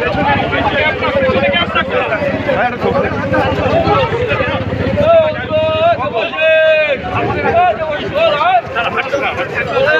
একটু ফাস্ট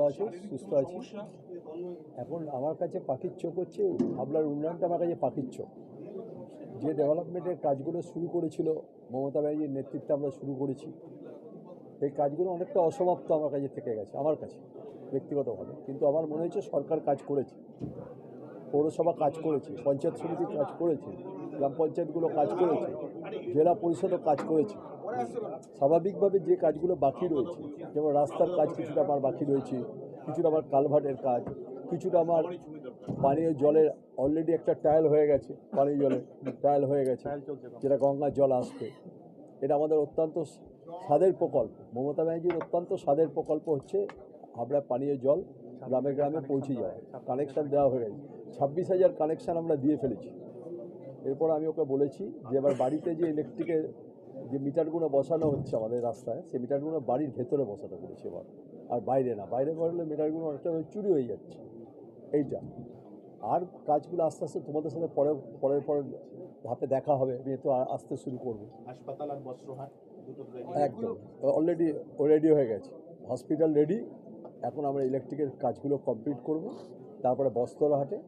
ভালো আছে সুস্থ আছি। এখন আমার কাছে পাখির চোখ হচ্ছে হাবলার উন্নয়নটা আমার কাছে পাখির চোখ। যে ডেভেলপমেন্টের কাজগুলো শুরু করেছিল মমতা ব্যানার্জির নেতৃত্বে আমরা শুরু করেছি এই কাজগুলো অনেকটা অসমাপ্ত আমার কাছে থেকে গেছে আমার কাছে ব্যক্তিগতভাবে। কিন্তু আমার মনে হচ্ছে সরকার কাজ করেছে পৌরসভা কাজ করেছে পঞ্চায়েত সমিতি কাজ করেছে গ্রাম পঞ্চায়েতগুলো কাজ করেছে জেলা পরিষদও কাজ করেছে। স্বাভাবিকভাবে যে কাজগুলো বাকি রয়েছে, যেমন রাস্তার কাজ কিছুটা আমার বাকি রয়েছে, কিছুটা আমার কালভার্টের কাজ, কিছুটা আমার পানীয় জলের অলরেডি একটা টায়াল হয়ে গেছে, পানীয় জলের টায়াল হয়ে গেছে, যেটা গঙ্গার জল আসবে এটা আমাদের অত্যন্ত স্বাদের প্রকল্প। মমতা ব্যানার্জির অত্যন্ত স্বাদের প্রকল্প হচ্ছে আমরা পানীয় জল গ্রামে গ্রামে পৌঁছে যায় কানেকশান দেওয়া হয়ে গেছে। ছাব্বিশ হাজার কানেকশান আমরা দিয়ে ফেলেছি। এরপর আমি ওকে বলেছি যে এবার বাড়িতে যে ইলেকট্রিকের যে মিটারগুলো বসানো হচ্ছে আমাদের রাস্তায় সেই মিটারগুলো বাড়ির ভেতরে বসাতে বলেছি এবার। আর বাইরে না বাইরে করলে মিটারগুলো অনেকটা চুরি হয়ে যাচ্ছে। এইটা। আর কাজগুলো আস্তে আস্তে তোমাদের সাথে পরে পরের পরের ধাপে দেখা হবে আমি তো আসতে শুরু করব। হাসপাতাল আর বস্ত্রহাট একদম। অলরেডি রেডি হয়ে গেছে। হসপিটাল রেডি এখন আমরা ইলেকট্রিকের কাজগুলো কমপ্লিট করব। তারপরে বস্ত্রহাটে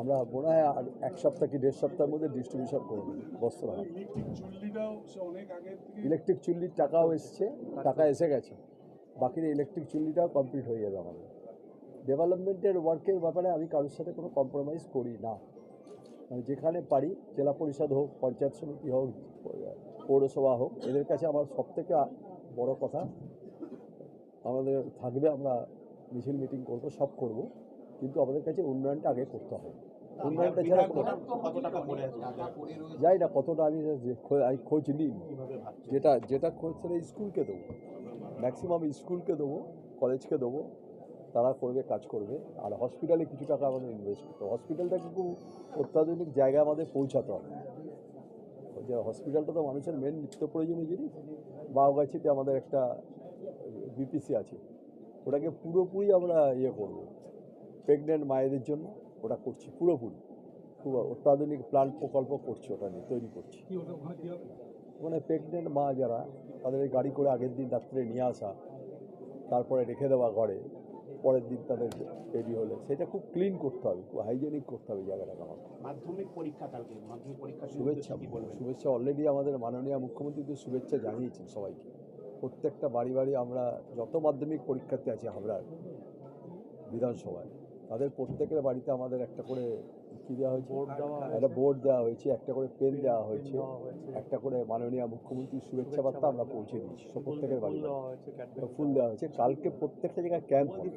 আমরা মনে হয় আর এক সপ্তাহ কি দেড় সপ্তাহের মধ্যে ডিস্ট্রিবিউশন করে করব বস্ত্রহাট ইলেকট্রিক চুল্লির টাকাও এসছে টাকা এসে গেছে। বাকির ইলেকট্রিক চুল্লিটাও কমপ্লিট হয়ে যাবে আমাদের। ডেভেলপমেন্টের ওয়ার্কের ব্যাপারে আমি কারোর সাথে কোনো কম্প্রোমাইজ করি না। মানে যেখানে পারি জেলা পরিষদ হোক পঞ্চায়েত সমিতি হোক পৌরসভা হোক এদের কাছে আমার সবথেকে বড় কথা আমাদের থাকবে আমরা মিছিল মিটিং করব সব করব। কিন্তু আমাদের কাছে উন্নয়নটা আগে করতে হবে। উন্নয়নটা ছাড়া কোনো যাই না কতটা আমি যে খো- আমি খোঁজ নিই। যেটা যেটা খোঁজ সেটা স্কুলকে দেবো। ম্যাক্সিমাম স্কুলকে দেবো কলেজকে দেবো। তারা করবে কাজ করবে। আর হসপিটালে কিছু টাকা আমাদের ইনভেস্ট করতে হবে। হসপিটালটাকে খুব অত্যাধুনিক জায়গায় আমাদের পৌঁছাতে হবে। যে হসপিটালটা তো মানুষের মেন নিত্য প্রয়োজনীয় জিনিস। বাউগাছিতে আমাদের একটা বিপিসি আছে। ওটাকে পুরোপুরি আমরা ইয়ে করব। প্রেগনেন্ট মায়েদের জন্য ওটা করছি পুরোপুরি খুব অত্যাধুনিক প্ল্যান প্রকল্প করছি ওটা নিয়ে তৈরি করছি। মানে প্রেগনেন্ট মা যারা তাদের এই গাড়ি করে আগের দিন রাত্রে নিয়ে আসা তারপরে রেখে দেওয়া ঘরে পরের দিন তাদের রেডি হলে সেটা খুব ক্লিন করতে হবে খুব হাইজেনিক করতে হবে জায়গাটাকে আমাকে। মাধ্যমিক পরীক্ষা কালকে মাধ্যমিক পরীক্ষা শুভেচ্ছা শুভেচ্ছা। অলরেডি আমাদের মাননীয় মুখ্যমন্ত্রী তো শুভেচ্ছা জানিয়েছেন সবাইকে। প্রত্যেকটা বাড়ি বাড়ি আমরা যত মাধ্যমিক পরীক্ষার্থী আছে হাবড়ার বিধানসভায় তাদের প্রত্যেকের বাড়িতে আমাদের একটা করে কী দেওয়া হয়েছে? একটা বোর্ড দেওয়া হয়েছে একটা করে পেন দেওয়া হয়েছে একটা করে মাননীয় মুখ্যমন্ত্রীর শুভেচ্ছা বার্তা আমরা পৌঁছে দিয়েছি সব প্রত্যেকের বাড়িতে। ফুল দেওয়া হয়েছে। কালকে প্রত্যেকটা জায়গায় ক্যাম্প হবে।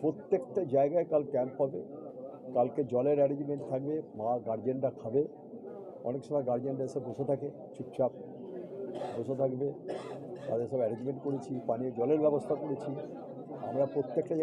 প্রত্যেকটা জায়গায় কাল ক্যাম্প হবে। কালকে জলের অ্যারেঞ্জমেন্ট থাকবে মা গার্জেনরা খাবে। অনেক সময় গার্জেনরা এসে বসে থাকে চুপচাপ বসে থাকবে। তাদের সব অ্যারেঞ্জমেন্ট করেছি পানীয় জলের ব্যবস্থা করেছি। আমরা প্রত্যেকটা